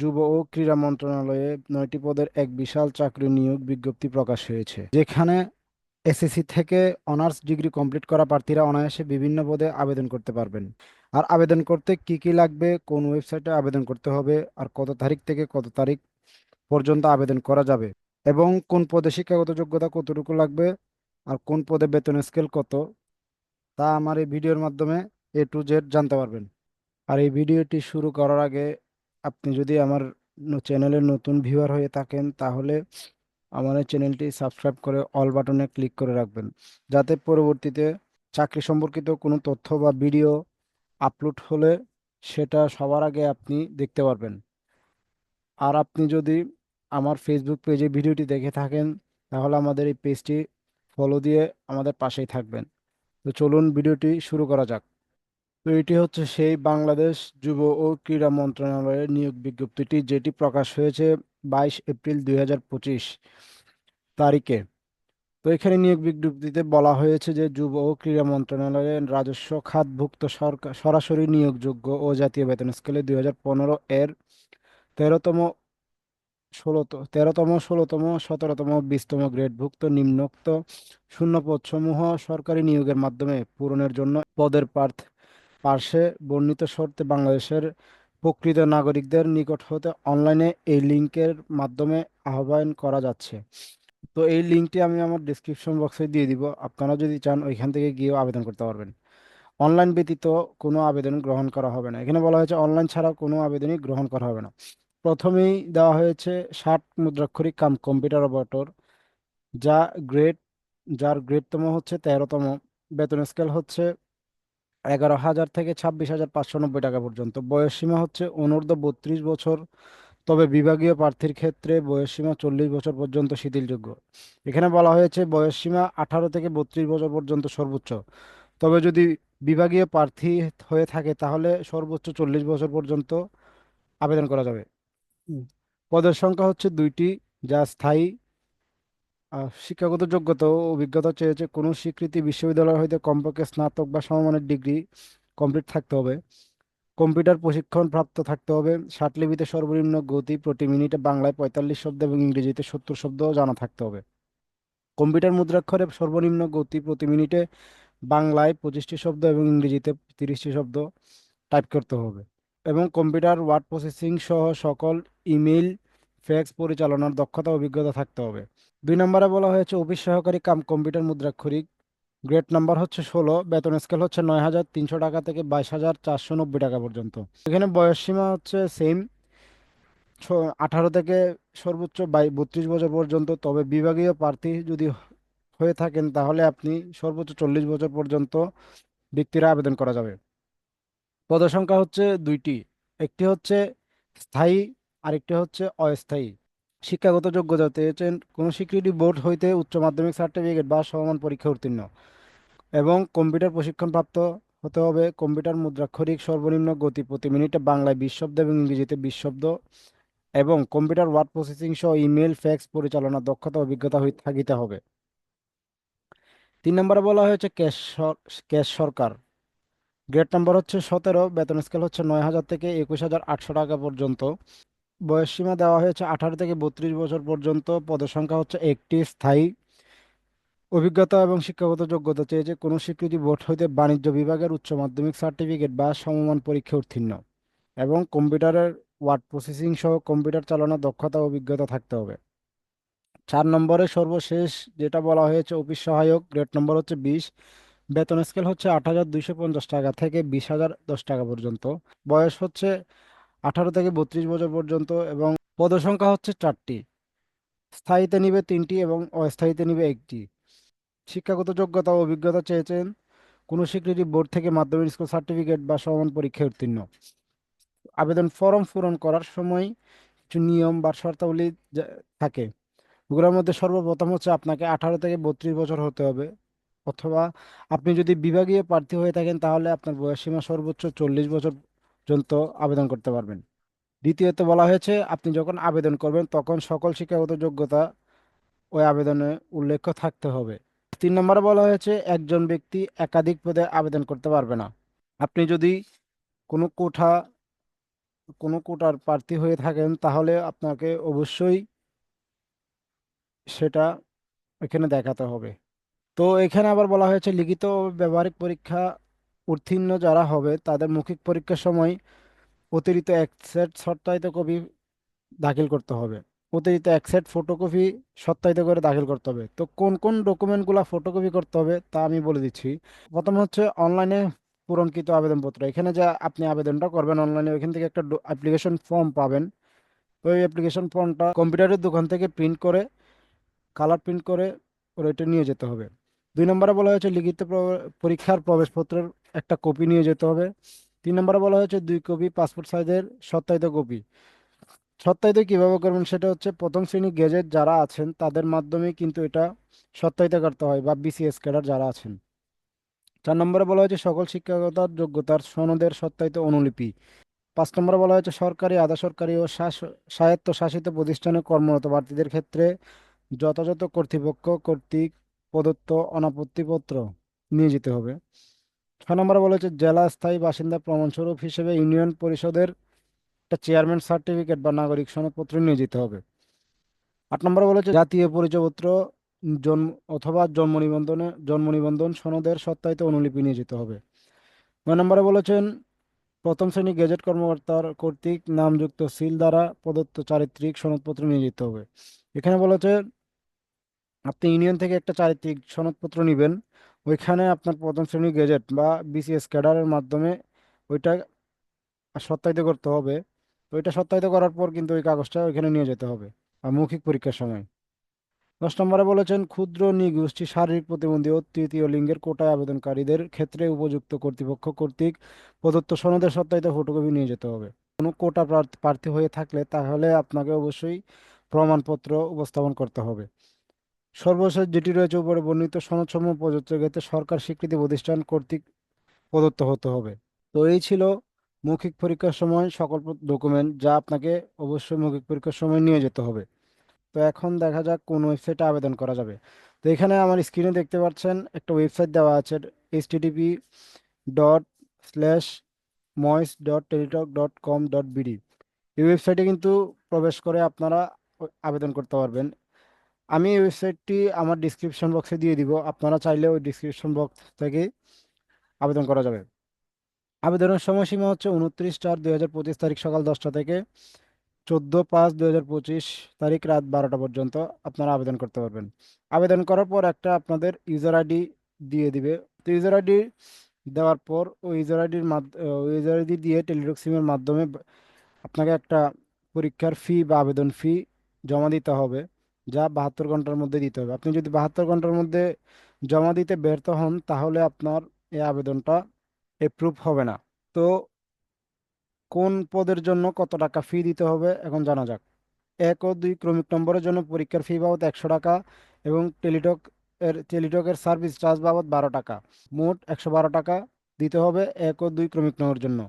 যুব ও ক্রীড়া মন্ত্রণালয়ে নয়টি পদের এক বিশাল চাকরি নিয়োগ বিজ্ঞপ্তি প্রকাশ হয়েছে। যেখানে এসএসসি থেকে অনার্স ডিগ্রি কমপ্লিট করা প্রার্থীরা অনায়াসে বিভিন্ন পদে আবেদন করতে পারবেন। আর আবেদন করতে কি কি লাগবে, কোন ওয়েবসাইটে আবেদন করতে হবে, আর কত তারিখ থেকে কত তারিখ পর্যন্ত আবেদন করা যাবে, এবং কোন পদে শিক্ষাগত যোগ্যতা কতটুকু লাগবে, আর কোন পদে বেতন স্কেল কত, তা আমার এই ভিডিওর মাধ্যমে এ টু জেড জানতে পারবেন। আর এই ভিডিওটি শুরু করার আগে আপনি যদি আমার চ্যানেলে নতুন ভিউয়ার হয়ে থাকেন, তাহলে আমার চ্যানেলটি সাবস্ক্রাইব করে অল বাটনে ক্লিক করে রাখবেন। যাতে পরবর্তীতে চাকরি সম্পর্কিত কোনো তথ্য বা ভিডিও আপলোড হলে সেটা সবার আগে আপনি দেখতে পারবেন। আর আপনি যদি আমার ফেসবুক পেজে ভিডিওটি দেখে থাকেন, তাহলে আমাদের এই পেজটি ফলো দিয়ে আমাদের পাশেই থাকবেন। তো চলুন ভিডিওটি শুরু করা যাক। তো এটি হচ্ছে সেই বাংলাদেশ যুব ও ক্রীড়া মন্ত্রণালয়ের নিয়োগ বিজ্ঞপ্তিটি, যেটি প্রকাশ হয়েছে বাইশ এপ্রিল দু হাজার পঁচিশ তারিখে। তো এখানে নিয়োগ বিজ্ঞপ্তিতে বলা হয়েছে যে যুব ও ক্রীড়া মন্ত্রণালয়ের রাজস্ব খাতভুক্ত সরকার সরাসরি নিয়োগযোগ্য ও জাতীয় বেতন স্কেলে দুই হাজার পনেরো এর তেরোতম ষোলোত, তেরোতম, ষোলোতম, সতেরোতম, বিশতম গ্রেডভুক্ত নিম্নোক্ত শূন্য পদসমূহ সরকারি নিয়োগের মাধ্যমে পূরণের জন্য পদের প্রার্থ পার্শ্বে বর্ণিত শর্তে বাংলাদেশের প্রকৃত নাগরিকদের নিকট হতে অনলাইনে এই লিঙ্কের মাধ্যমে আহ্বান করা যাচ্ছে। তো এই লিঙ্কটি আমি আমার ডিসক্রিপশন বক্সে দিয়ে দিব। আপনারা যদি চান ওইখান থেকে গিয়েও আবেদন করতে পারবেন। অনলাইন ব্যতীত কোনো আবেদন গ্রহণ করা হবে না। এখানে বলা হয়েছে, অনলাইন ছাড়া কোনো আবেদনই গ্রহণ করা হবে না। প্রথমেই দেওয়া হয়েছে ষাট মুদ্রাক্ষরিক কাম কম্পিউটার অপারেটর যা গ্রেড যার গ্রেডতম হচ্ছে তেরোতম। বেতন স্কেল হচ্ছে এগারো হাজার থেকে ছাব্বিশ হাজার পাঁচশো নব্বই টাকা পর্যন্ত। বয়সসীমা হচ্ছে অনূর্ধ্ব বত্রিশ বছর তবে বিভাগীয় প্রার্থীর ক্ষেত্রে বয়সসীমা চল্লিশ বছর পর্যন্ত শিথিলযোগ্য। এখানে বলা হয়েছে বয়সসীমা আঠারো থেকে বত্রিশ বছর পর্যন্ত সর্বোচ্চ। তবে যদি বিভাগীয় প্রার্থী হয়ে থাকে তাহলে সর্বোচ্চ চল্লিশ বছর পর্যন্ত আবেদন করা যাবে। পদের সংখ্যা হচ্ছে দুইটি যা স্থায়ী শিক্ষাগত যোগ্যতা ও অভিজ্ঞতা চেয়েছে। কোনো স্বীকৃতি বিশ্ববিদ্যালয় হইতে কমপক্ষে স্নাতক বা সমমানের ডিগ্রি কমপ্লিট থাকতে হবে। কম্পিউটার প্রশিক্ষণ প্রাপ্ত থাকতে হবে। ষাটলিপিতে সর্বনিম্ন গতি প্রতি মিনিটে বাংলায় পঁয়তাল্লিশ শব্দ এবং ইংরেজিতে সত্তর শব্দ জানা থাকতে হবে। কম্পিউটার মুদ্রাক্ষরে সর্বনিম্ন গতি প্রতি মিনিটে বাংলায় পঁচিশটি শব্দ এবং ইংরেজিতে তিরিশটি শব্দ টাইপ করতে হবে। এবং কম্পিউটার ওয়ার্ড প্রসেসিং সহ সকল ইমেইল ফ্যাক্স পরিচালনার দক্ষতা অভিজ্ঞতা থাকতে হবে। দুই নম্বরে বলা হয়েছে, অফিস সহকারী কাম কম্পিউটার মুদ্রাক্ষরিক। গ্রেড নাম্বার হচ্ছে ষোলো, বেতন স্কেল হচ্ছে নয় হাজার তিনশো টাকা থেকে বাইশ হাজার চারশো নব্বই টাকা পর্যন্ত। এখানে বয়স সীমা হচ্ছে সেম আঠারো থেকে সর্বোচ্চ বাই বত্রিশ বছর পর্যন্ত। তবে বিভাগীয় প্রার্থী যদি হয়ে থাকেন, তাহলে আপনি সর্বোচ্চ চল্লিশ বছর পর্যন্ত ব্যক্তিরা আবেদন করা যাবে। পদসংখ্যা হচ্ছে দুইটি। একটি হচ্ছে স্থায়ী আরেকটি হচ্ছে অস্থায়ী। শিক্ষাগত যোগ্যতা চেয়েছেন কোনো স্বীকৃতি বোর্ড হইতে উচ্চ মাধ্যমিক সার্টিফিকেট বা সমমান পরীক্ষা উত্তীর্ণ এবং কম্পিউটার প্রশিক্ষণপ্রাপ্ত হতে হবে। কম্পিউটার মুদ্রাক্ষরিক সর্বনিম্ন গতি প্রতি মিনিটে বাংলায় বিশ শব্দ এবং ইংরেজিতে বিশ শব্দ এবং কম্পিউটার ওয়ার্ড প্রসেসিং সহ ইমেল ফ্যাক্স পরিচালনার দক্ষতা, অভিজ্ঞতা হই থাকিতে হবে। তিন নম্বরে বলা হয়েছে ক্যাশ ক্যাশ সরকার। গ্রেড নাম্বার হচ্ছে সতেরো, বেতন স্কেল হচ্ছে নয় হাজার থেকে একুশ হাজার আটশো টাকা পর্যন্ত। বয়স সীমা দেওয়া হয়েছে আঠারো থেকে বত্রিশ বছর পর্যন্ত। পদের সংখ্যা হচ্ছে একটি, স্থায়ী। অভিজ্ঞতা এবং শিক্ষাগত যোগ্যতা চেয়েছে কোনো স্বীকৃতি বোর্ড হইতে বাণিজ্য বিভাগের উচ্চ মাধ্যমিক সার্টিফিকেট বা সমমান পরীক্ষা উত্তীর্ণ। এবং কম্পিউটারের ওয়ার্ড প্রসেসিং সহ কম্পিউটার চালানোর দক্ষতা অভিজ্ঞতা থাকতে হবে। চার নম্বরে সর্বশেষ যেটা বলা হয়েছে, অফিস সহায়ক, গ্রেড নম্বর হচ্ছে বিশ। বেতন স্কেল হচ্ছে আট হাজার দুইশো পঞ্চাশ টাকা থেকে বিশ হাজার দশ টাকা পর্যন্ত। বয়স হচ্ছে আঠারো থেকে বত্রিশ বছর পর্যন্ত এবং পদসংখ্যা হচ্ছে চারটি। স্থায়ীতে নিবে তিনটি এবং অস্থায়ীতে নিবে একটি। শিক্ষাগত যোগ্যতা ও অভিজ্ঞতা চেয়েছেন কোনো স্বীকৃতি বোর্ড থেকে মাধ্যমিক স্কুল সার্টিফিকেট বা সমান পরীক্ষায় উত্তীর্ণ। আবেদন ফর্ম পূরণ করার সময় কিছু নিয়ম বা শর্তাবলী থাকে। ওগুলোর মধ্যে সর্বপ্রথম হচ্ছে আপনাকে আঠারো থেকে বত্রিশ বছর হতে হবে। অথবা আপনি যদি বিভাগীয় প্রার্থী হয়ে থাকেন তাহলে আপনার বয়সসীমা সর্বোচ্চ চল্লিশ বছর পর্যন্ত আবেদন করতে পারবেন। দ্বিতীয়ত বলা হয়েছে, আপনি যখন আবেদন করবেন, তখন সকল শিক্ষাগত যোগ্যতা ওই আবেদনে উল্লেখ থাকতে হবে। তিন নম্বরে বলা হয়েছে, একজন ব্যক্তি একাধিক পদে আবেদন করতে পারবে না। আপনি যদি কোনো কোঠা, কোনো কোটার প্রার্থী হয়ে থাকেন, তাহলে আপনাকে অবশ্যই সেটা এখানে দেখাতে হবে। তো এখানে আবার বলা হয়েছে, লিখিত ব্যবহারিক পরীক্ষা উত্তীর্ণ যারা হবে, তাদের মৌখিক পরীক্ষার সময় অতিরিক্ত এক সেট সত্যায়িত কপি দাখিল করতে হবে। অতিরিক্ত এক সেট ফটোকপি সত্যায়িত করে দাখিল করতে হবে। তো কোন কোন ডকুমেন্টগুলো ফটোকপি করতে হবে, তা আমি বলে দিচ্ছি। প্রথম হচ্ছে অনলাইনে পূরণকৃত আবেদনপত্র। এখানে যা আপনি আবেদনটা করবেন অনলাইনে, ওইখান থেকে একটা অ্যাপ্লিকেশন ফর্ম পাবেন। এই অ্যাপ্লিকেশন ফর্মটা কম্পিউটারের দোকান থেকে প্রিন্ট করে, কালার প্রিন্ট করে ওইটা নিয়ে যেতে হবে। দুই নম্বরে বলা হয়েছে লিখিত প্র- পরীক্ষার প্রবেশপত্রের একটা কপি নিয়ে যেতে হবে। তিন নম্বরে বলা হয়েছে দুই কপি পাসপোর্ট সাইজের সত্যায়িত কপি। সত্যায়িত কীভাবে করবেন সেটা হচ্ছে প্রথম শ্রেণি গেজেট যারা আছেন, তাদের মাধ্যমে কিন্তু এটা সত্যায়িত করতে হয় বা বিসিএস ক্যাডার যারা আছেন। চার নম্বরে বলা হয়েছে সকল শিক্ষাগতার যোগ্যতার সনদের সত্যায়িত অনুলিপি। পাঁচ নম্বরে বলা হয়েছে সরকারি, আধা সরকারি ও শাস- স্বায়ত্তশাসিত প্রতিষ্ঠানে কর্মরত প্রার্থীদের ক্ষেত্রে যথাযথ কর্তৃপক্ষ কর্তৃক প্রদত্ত অনাপত্তিপত্র নিয়ে যেতে হবে। ছয় নম্বরে হয়েছে জেলা স্থায়ী বাসিন্দা প্রমাণস্বরূপ হিসেবে ইউনিয়ন পরিষদের একটা চেয়ারম্যান সার্টিফিকেট বা নাগরিক সনদপত্র নিয়ে যেতে হবে। আট নম্বরে বলেছে জাতীয় পরিচয়পত্র, জন্ম অথবা জন্ম নিবন্ধনে, জন্ম নিবন্ধন সনদের সত্যায়িত অনুলিপি নিয়ে যেতে হবে। নয় নম্বরে বলেছেন প্রথম শ্রেণি গেজেট কর্মকর্তার কর্তৃক নামযুক্ত সিল দ্বারা প্রদত্ত চারিত্রিক সনদপত্র নিয়ে যেতে হবে। এখানে বলেছে আপনি ইউনিয়ন থেকে একটা চারিত্রিক সনদপত্র নেবেন ওইখানে আপনার প্রথম শ্রেণি গেজেট বা বিসিএস ক্যাডারের মাধ্যমে ওইটা সত্যায়িত করতে হবে। তো ওইটা সত্যায়িত করার পর কিন্তু ওই কাগজটা ওইখানে নিয়ে যেতে হবে আর মৌখিক পরীক্ষার সময়। দশ নম্বরে বলেছেন, ক্ষুদ্র, নিগোষ্ঠী, শারীরিক প্রতিবন্ধী ও তৃতীয় লিঙ্গের কোটায় আবেদনকারীদের ক্ষেত্রে উপযুক্ত কর্তৃপক্ষ কর্তৃক প্রদত্ত সনদের সত্যায়িত ফটোকপি নিয়ে যেতে হবে। কোনো কোটা প্রার্থী প্রার্থী হয়ে থাকলে তাহলে আপনাকে অবশ্যই প্রমাণপত্র উপস্থাপন করতে হবে। সর্বশেষ যেটি রয়েছে উপরে বর্ণিত সনদসমূহ প্রযোজ্য ক্ষেত্রে সরকার স্বীকৃতি প্রতিষ্ঠান কর্তৃক প্রদত্ত হতে হবে। তো এই ছিল মৌখিক পরীক্ষার সময় সকল ডকুমেন্ট যা আপনাকে অবশ্যই মৌখিক পরীক্ষার সময় নিয়ে যেতে হবে। তো এখন দেখা যাক কোন ওয়েবসাইটে আবেদন করা যাবে। তো এখানে আমার স্ক্রিনে দেখতে পাচ্ছেন একটা ওয়েবসাইট দেওয়া আছে HTTP dot slash ময়েস dot Teletalk dot com dot BD এই ওয়েবসাইটে কিন্তু প্রবেশ করে আপনারা আবেদন করতে পারবেন। আমি এই ওয়েবসাইটটি আমার ডিসক্রিপশন বক্সে দিয়ে দিব। আপনারা চাইলে ওই ডিসক্রিপশন বক্স থেকে আবেদন করা যাবে। আবেদনের সময়সীমা হচ্ছে উনত্রিশ চার দুই হাজার পঁচিশ তারিখ সকাল দশটা থেকে চোদ্দ পাঁচ দুই হাজার পঁচিশ তারিখ রাত বারোটা পর্যন্ত আপনারা আবেদন করতে পারবেন। আবেদন করার পর একটা আপনাদের ইউজার আইডি দিয়ে দিবে। তো ইউজার আইডি দেওয়ার পর ওই ইউজার আইডির ওই ইউজার আইডি দিয়ে টেলিটক সিমের মাধ্যমে আপনাকে একটা পরীক্ষার ফি বা আবেদন ফি জমা দিতে হবে। যা বাহাত্তর ঘণ্টার মধ্যে দিতে হবে। আপনি যদি বাহাত্তর ঘণ্টার মধ্যে জমা দিতে ব্যর্থ হন, তাহলে আপনার এই আবেদনটা এপ্রুভ হবে না। তো কোন পদের জন্য কত টাকা ফি দিতে হবে, এখন জানা যাক। এক ও দুই ক্রমিক নম্বরের জন্য পরীক্ষার ফি বাবদ একশো টাকা এবং টেলিটক এর টেলিটকের সার্ভিস চার্জ বাবদ বারো টাকা। মোট একশো বারো টাকা দিতে হবে এক ও দুই ক্রমিক নম্বরের জন্য।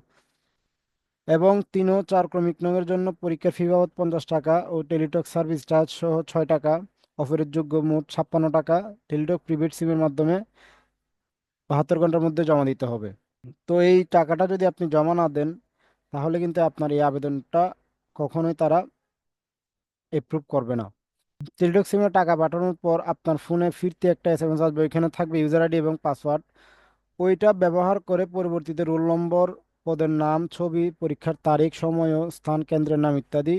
এবং তিন ও চার ক্রমিক নঙের জন্য পরীক্ষার ফি বাবদ পঞ্চাশ টাকা ও টেলিটক সার্ভিস চার্জ সহ ছয় টাকা। অফারের যোগ্য মোট ছাপ্পান্ন টাকা। টেলিটক প্রিপেড সিমের মাধ্যমে বাহাত্তর ঘণ্টার মধ্যে জমা দিতে হবে। তো এই টাকাটা যদি আপনি জমা না দেন, তাহলে কিন্তু আপনার এই আবেদনটা কখনোই তারা এপ্রুভ করবে না। টেলিটক সিমে টাকা পাঠানোর পর আপনার ফোনে ফিরতে একটা এস এম এস আসবে। ওইখানে থাকবে ইউজার আইডি এবং পাসওয়ার্ড ওইটা ব্যবহার করে পরবর্তীতে রোল নম্বর পদের নাম, ছবি, পরীক্ষার তারিখ, সময় স্থান, কেন্দ্রের নাম ইত্যাদি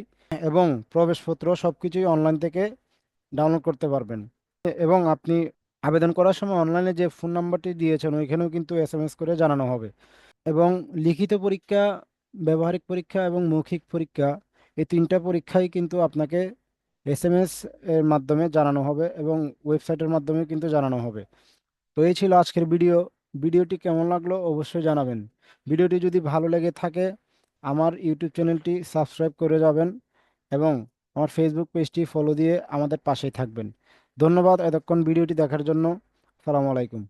এবং প্রবেশপত্র সব কিছুই অনলাইন থেকে ডাউনলোড করতে পারবেন। এবং আপনি আবেদন করার সময় অনলাইনে যে ফোন নাম্বারটি দিয়েছেন, ওইখানেও কিন্তু এস এম এস করে জানানো হবে। এবং লিখিত পরীক্ষা, ব্যবহারিক পরীক্ষা এবং মৌখিক পরীক্ষা, এই তিনটা পরীক্ষাই কিন্তু আপনাকে এস এম এস এর মাধ্যমে জানানো হবে এবং ওয়েবসাইটের মাধ্যমে কিন্তু জানানো হবে। তো এই ছিল আজকের ভিডিও ভিডিওটি কেমন লাগল অবশ্যই জানাবেন। ভিডিওটি যদি ভালো লেগে থাকে, আমার ইউটিউব চ্যানেলটি সাবস্ক্রাইব করে যাবেন এবং আমার ফেসবুক পেজটি ফলো দিয়ে আমাদের পাশেই থাকবেন। ধন্যবাদ এতক্ষণ ভিডিওটি দেখার জন্য। সালামু আলাইকুম।